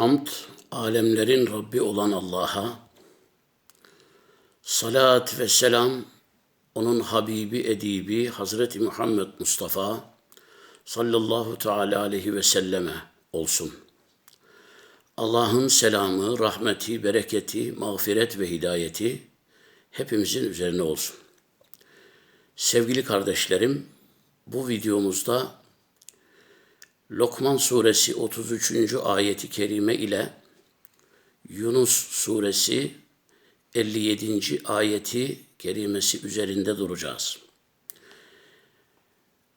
Hamd, alemlerin Rabbi olan Allah'a, salat ve selam, onun Habibi Edibi Hazreti Muhammed Mustafa sallallahu teala aleyhi ve selleme olsun. Allah'ın selamı, rahmeti, bereketi, mağfiret ve hidayeti hepimizin üzerine olsun. Sevgili kardeşlerim, bu videomuzda Lokman suresi 33. ayeti kerime ile Yunus suresi 57. ayeti kerimesi üzerinde duracağız.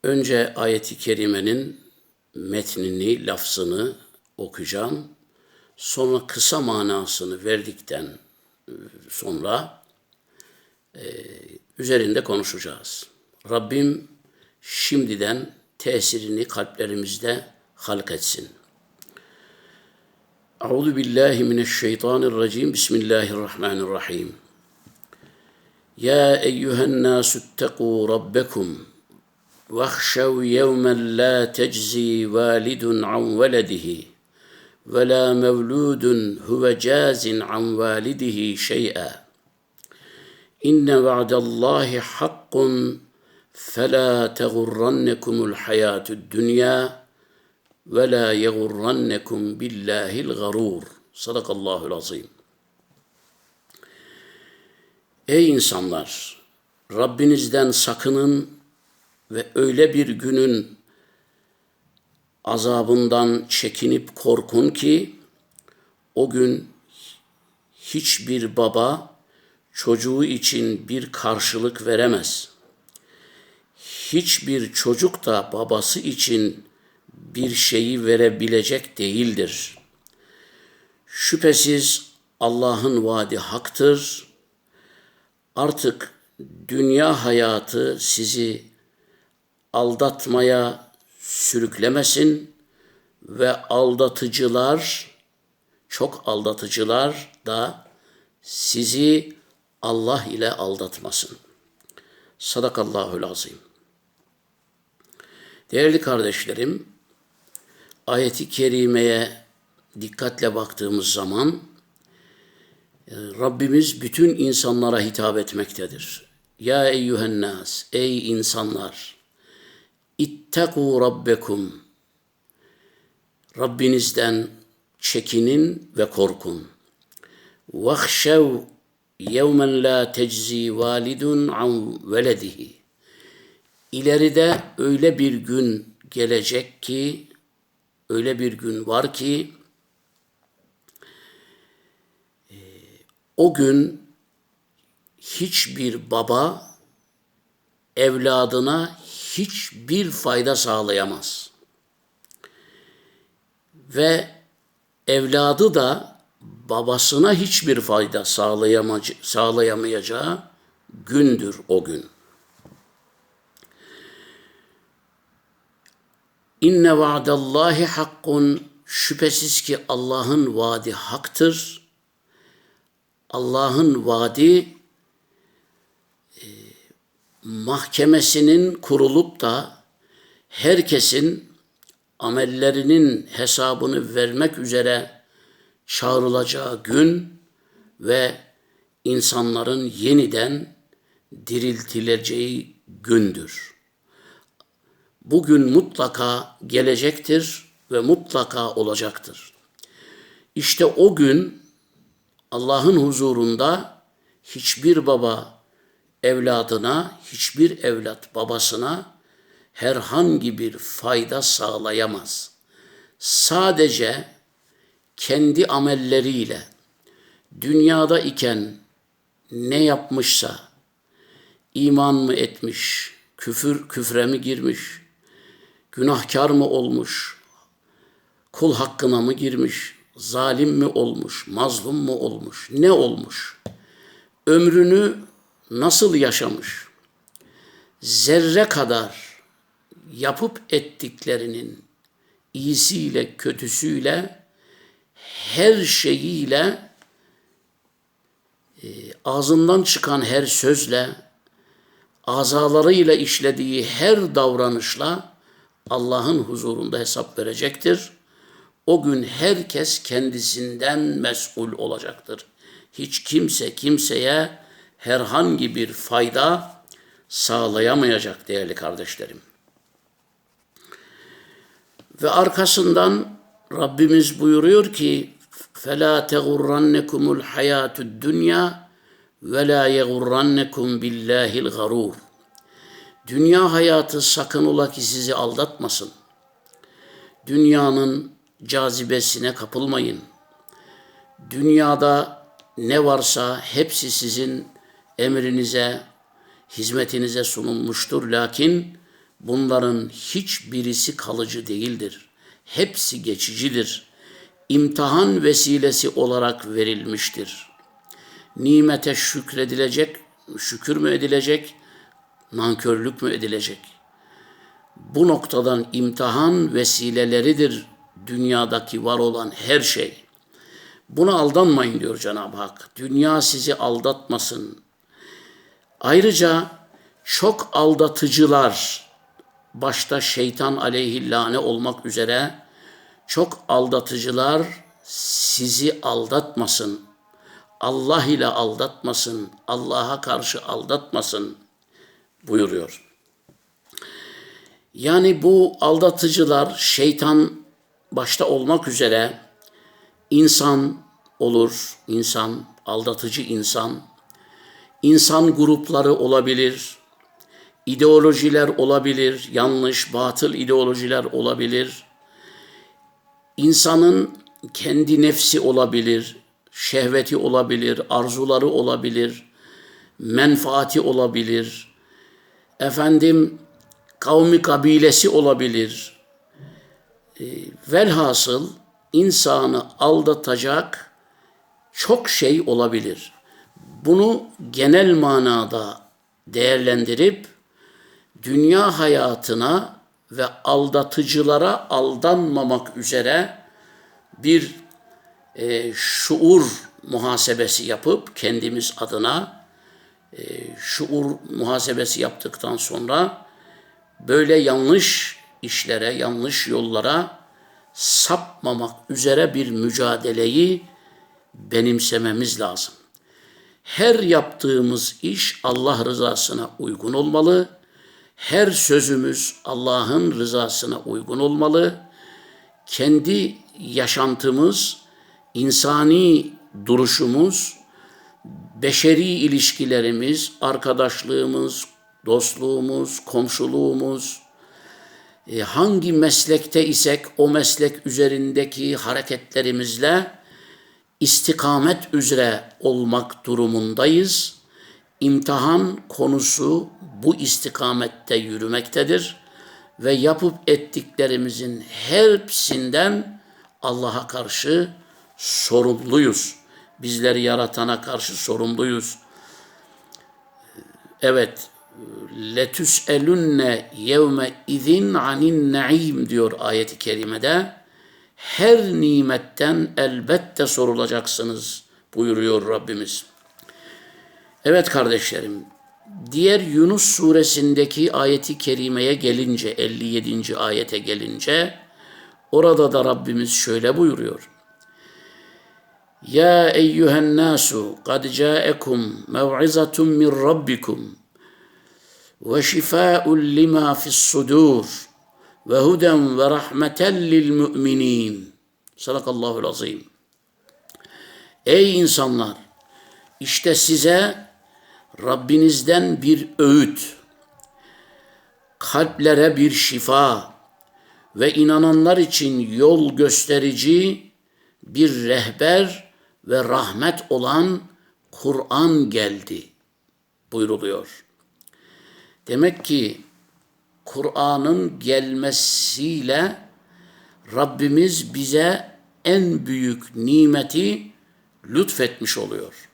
Önce ayeti kerimenin metnini, lafzını okuyacağım. Sonra kısa manasını verdikten sonra e, üzerinde konuşacağız. Rabbim şimdiden tesirini kalplerimizde halk etsin. Euzu billahi mineşşeytanirracim. Bismillahirrahmanirrahim. Ya eyyühen nasu ittequ rabbekum vahşev yevmen la teczi validun an veledihi ve la mevludun huve cazin an validihi şey'a. İnne va'dallahi hakkun فلا تغرنكم الحياه الدنيا ولا يغرنكم بالله الغرور صدق الله العظيم Ey insanlar! Rabbinizden sakının ve öyle bir günün azabından çekinip korkun ki o gün hiçbir baba çocuğu için bir karşılık veremez. Hiçbir çocuk da babası için bir şeyi verebilecek değildir. Şüphesiz Allah'ın vaadi haktır. Artık dünya hayatı sizi aldatmaya sürüklemesin ve aldatıcılar, çok aldatıcılar da sizi Allah ile aldatmasın. Sadakallahul azim. Değerli kardeşlerim, ayeti kerimeye dikkatle baktığımız zaman Rabbimiz bütün insanlara hitap etmektedir. Ya eyyühen nas, ey insanlar, İttekû rabbekum. Rabbinizden çekinin ve korkun. Vahşev yevmen la teczi validun an veledihi. İleride öyle bir gün gelecek ki, öyle bir gün var ki, o gün hiçbir baba evladına hiçbir fayda sağlayamaz. Ve evladı da babasına hiçbir fayda sağlayamayacağı gündür o gün. İnne vaadallahi hakkun şüphesiz ki Allah'ın vaadi haktır. Allah'ın vaadi mahkemesinin kurulup da herkesin amellerinin hesabını vermek üzere çağrılacağı gün ve insanların yeniden diriltileceği gündür. Bugün mutlaka gelecektir ve mutlaka olacaktır. İşte o gün Allah'ın huzurunda hiçbir baba evladına, hiçbir evlat babasına herhangi bir fayda sağlayamaz. Sadece kendi amelleriyle dünyada iken ne yapmışsa iman mı etmiş, küfür küfre mi girmiş, günahkar mı olmuş, kul hakkına mı girmiş, zalim mi olmuş, mazlum mu olmuş, ne olmuş? Ömrünü nasıl yaşamış? Zerre kadar yapıp ettiklerinin iyisiyle kötüsüyle her şeyiyle e, ağzından çıkan her sözle azalarıyla işlediği her davranışla Allah'ın huzurunda hesap verecektir. O gün herkes kendisinden mesul olacaktır. Hiç kimse kimseye herhangi bir fayda sağlayamayacak değerli kardeşlerim. Ve arkasından Rabbimiz buyuruyor ki فَلَا تَغُرَّنَّكُمُ الْحَيَاةُ الدُّنْيَا وَلَا يَغُرَّنَّكُمْ بِاللّٰهِ الْغَرُورُ Dünya hayatı sakın ola ki sizi aldatmasın. Dünyanın cazibesine kapılmayın. Dünyada ne varsa hepsi sizin emrinize, hizmetinize sunulmuştur. Lakin bunların hiçbirisi kalıcı değildir. Hepsi geçicidir. İmtihan vesilesi olarak verilmiştir. Nimete şükredilecek, şükür mü edilecek, nankörlük mü edilecek? Bu noktadan imtihan vesileleridir dünyadaki var olan her şey. Buna aldanmayın diyor Cenab-ı Hak. Dünya sizi aldatmasın. Ayrıca çok aldatıcılar, başta şeytan aleyhillâne olmak üzere çok aldatıcılar sizi aldatmasın. Allah ile aldatmasın, Allah'a karşı aldatmasın buyuruyor. Yani bu aldatıcılar şeytan başta olmak üzere insan olur, insan, aldatıcı insan, insan grupları olabilir, ideolojiler olabilir, yanlış, batıl ideolojiler olabilir. İnsanın kendi nefsi olabilir, şehveti olabilir, arzuları olabilir, menfaati olabilir. Efendim kavmi kabilesi olabilir. E, velhasıl insanı aldatacak çok şey olabilir. Bunu genel manada değerlendirip dünya hayatına ve aldatıcılara aldanmamak üzere bir e, şuur muhasebesi yapıp kendimiz adına şuur muhasebesi yaptıktan sonra böyle yanlış işlere, yanlış yollara sapmamak üzere bir mücadeleyi benimsememiz lazım. Her yaptığımız iş Allah rızasına uygun olmalı. Her sözümüz Allah'ın rızasına uygun olmalı. Kendi yaşantımız, insani duruşumuz, beşeri ilişkilerimiz, arkadaşlığımız, dostluğumuz, komşuluğumuz, e, hangi meslekte isek o meslek üzerindeki hareketlerimizle istikamet üzere olmak durumundayız. İmtihan konusu bu istikamette yürümektedir ve yapıp ettiklerimizin hepsinden Allah'a karşı sorumluyuz. Bizleri yaratana karşı sorumluyuz. Evet, letüs elünne yevme izin anin naim diyor ayeti kerimede. Her nimetten elbette sorulacaksınız buyuruyor Rabbimiz. Evet kardeşlerim, diğer Yunus suresindeki ayeti kerimeye gelince, 57. ayete gelince, orada da Rabbimiz şöyle buyuruyor. Ya eyyühen nasu kad caekum mev'izatun min rabbikum وشفاء لما في الصدور وهدى ورحمة للمؤمنين Sadakallahu azim. Ey insanlar! işte size Rabbinizden bir öğüt, kalplere bir şifa ve inananlar için yol gösterici bir rehber ve rahmet olan Kur'an geldi buyruluyor. Demek ki Kur'an'ın gelmesiyle Rabbimiz bize en büyük nimeti lütfetmiş oluyor.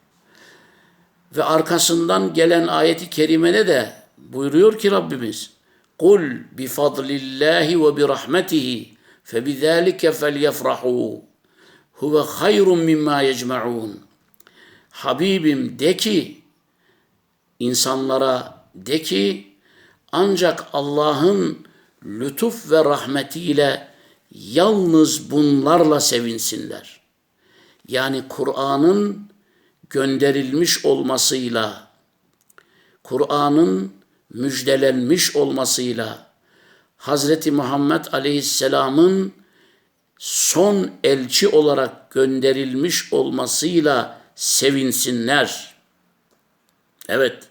Ve arkasından gelen ayeti kerimede de buyuruyor ki Rabbimiz Kul bi fadlillahi ve bi rahmetihi fe felyefrahu huve hayrun mimma yecmaun. Habibim de ki insanlara de ki ancak Allah'ın lütuf ve rahmetiyle yalnız bunlarla sevinsinler. Yani Kur'an'ın gönderilmiş olmasıyla, Kur'an'ın müjdelenmiş olmasıyla, Hazreti Muhammed Aleyhisselam'ın son elçi olarak gönderilmiş olmasıyla sevinsinler. Evet,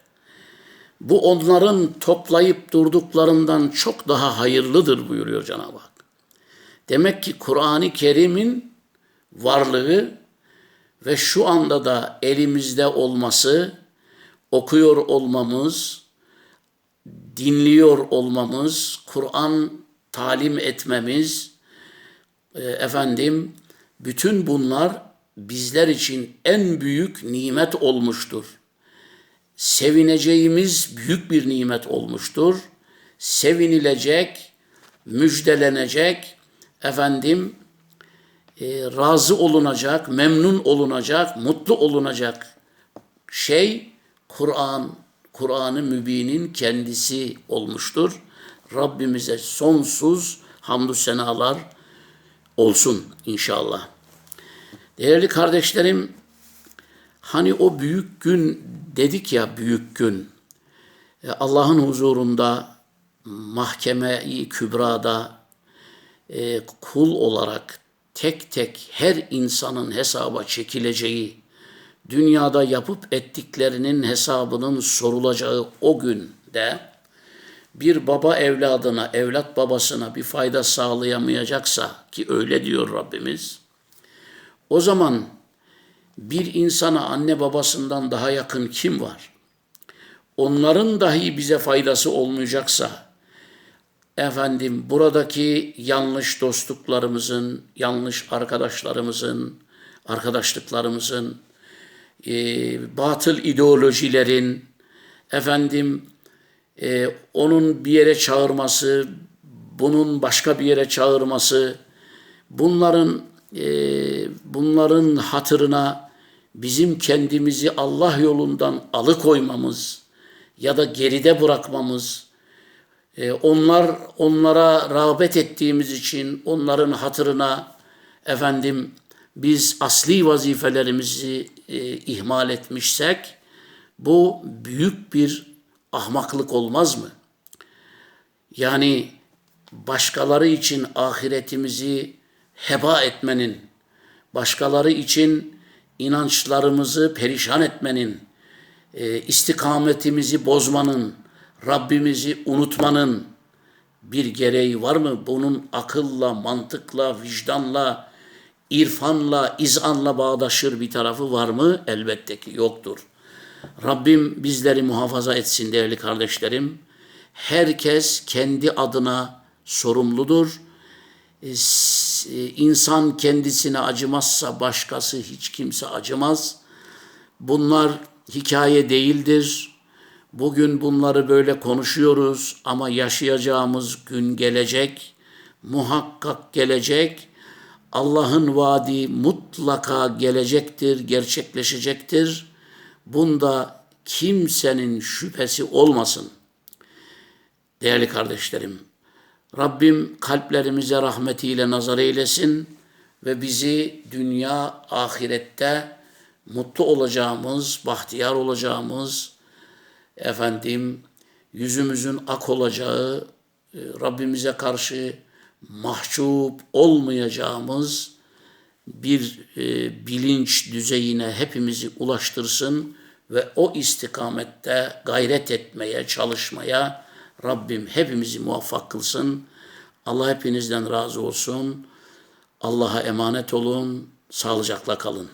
bu onların toplayıp durduklarından çok daha hayırlıdır buyuruyor Cenab-ı Hak. Demek ki Kur'an-ı Kerim'in varlığı ve şu anda da elimizde olması, okuyor olmamız, dinliyor olmamız, Kur'an talim etmemiz, efendim bütün bunlar bizler için en büyük nimet olmuştur. Sevineceğimiz büyük bir nimet olmuştur. Sevinilecek, müjdelenecek, efendim e, razı olunacak, memnun olunacak, mutlu olunacak şey Kur'an, Kur'an-ı Mübin'in kendisi olmuştur. Rabbimize sonsuz hamdü senalar olsun inşallah. Değerli kardeşlerim, hani o büyük gün dedik ya büyük gün, e, Allah'ın huzurunda, mahkeme-i kübrada e, kul olarak tek tek her insanın hesaba çekileceği, dünyada yapıp ettiklerinin hesabının sorulacağı o günde bir baba evladına, evlat babasına bir fayda sağlayamayacaksa ki öyle diyor Rabbimiz. O zaman bir insana anne babasından daha yakın kim var? Onların dahi bize faydası olmayacaksa efendim buradaki yanlış dostluklarımızın, yanlış arkadaşlarımızın, arkadaşlıklarımızın, e, batıl ideolojilerin, efendim e, onun bir yere çağırması, bunun başka bir yere çağırması, bunların e, bunların hatırına bizim kendimizi Allah yolundan alıkoymamız ya da geride bırakmamız, e, onlar onlara rağbet ettiğimiz için onların hatırına efendim biz asli vazifelerimizi e, ihmal etmişsek bu büyük bir ahmaklık olmaz mı? Yani başkaları için ahiretimizi heba etmenin, başkaları için inançlarımızı perişan etmenin, e, istikametimizi bozmanın, Rabbimizi unutmanın bir gereği var mı? Bunun akılla, mantıkla, vicdanla, irfanla, izanla bağdaşır bir tarafı var mı? Elbette ki yoktur. Rabbim bizleri muhafaza etsin değerli kardeşlerim. Herkes kendi adına sorumludur. E, insan kendisine acımazsa başkası hiç kimse acımaz. Bunlar hikaye değildir. Bugün bunları böyle konuşuyoruz ama yaşayacağımız gün gelecek. Muhakkak gelecek. Allah'ın vaadi mutlaka gelecektir, gerçekleşecektir. Bunda kimsenin şüphesi olmasın. Değerli kardeşlerim, Rabbim kalplerimize rahmetiyle nazar eylesin ve bizi dünya ahirette mutlu olacağımız, bahtiyar olacağımız, efendim yüzümüzün ak olacağı, e, Rabbimize karşı mahcup olmayacağımız bir e, bilinç düzeyine hepimizi ulaştırsın ve o istikamette gayret etmeye, çalışmaya Rabbim hepimizi muvaffak kılsın. Allah hepinizden razı olsun. Allah'a emanet olun. Sağlıcakla kalın.